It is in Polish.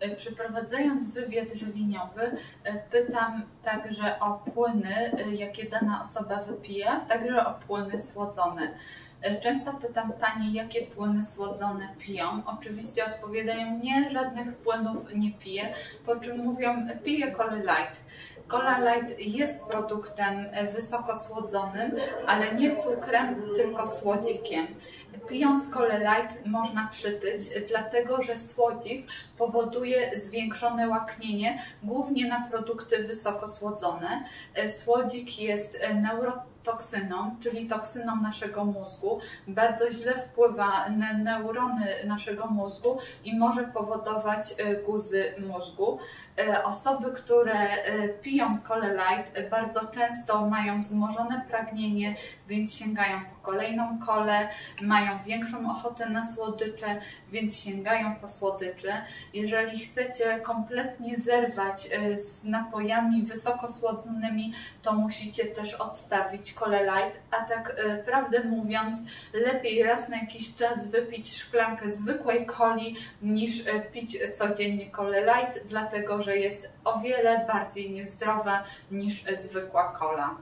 E, Przeprowadzając wywiad żywieniowy, e, pytam także o płyny, e, jakie dana osoba wypija, także o płyny słodzone. Często pytam Panie, jakie płyny słodzone piją. Oczywiście odpowiadają nie, żadnych płynów nie piję, po czym mówią, piję Cola Light. Cola Light jest produktem wysoko słodzonym, ale nie cukrem, tylko słodzikiem. Pijąc Cola Light można przytyć, dlatego że słodzik powoduje zwiększone łaknienie, głównie na produkty wysoko słodzone. Słodzik jest e, neurotoksyną, czyli toksyną naszego mózgu. Bardzo źle wpływa na neurony naszego mózgu i może powodować e, guzy mózgu. E, Osoby, które e, piją Cola Light bardzo często mają wzmożone pragnienie, więc sięgają po kolejną kolę, mają większą ochotę na słodycze, więc sięgają po słodycze. Jeżeli chcecie kompletnie zerwać z napojami wysoko słodzonymi, to musicie też odstawić Cola Light, a tak e, prawdę mówiąc, lepiej raz na jakiś czas wypić szklankę zwykłej coli niż e, pić codziennie Cola Light, dlatego że jest o wiele bardziej niezdrowa niż e, zwykła cola.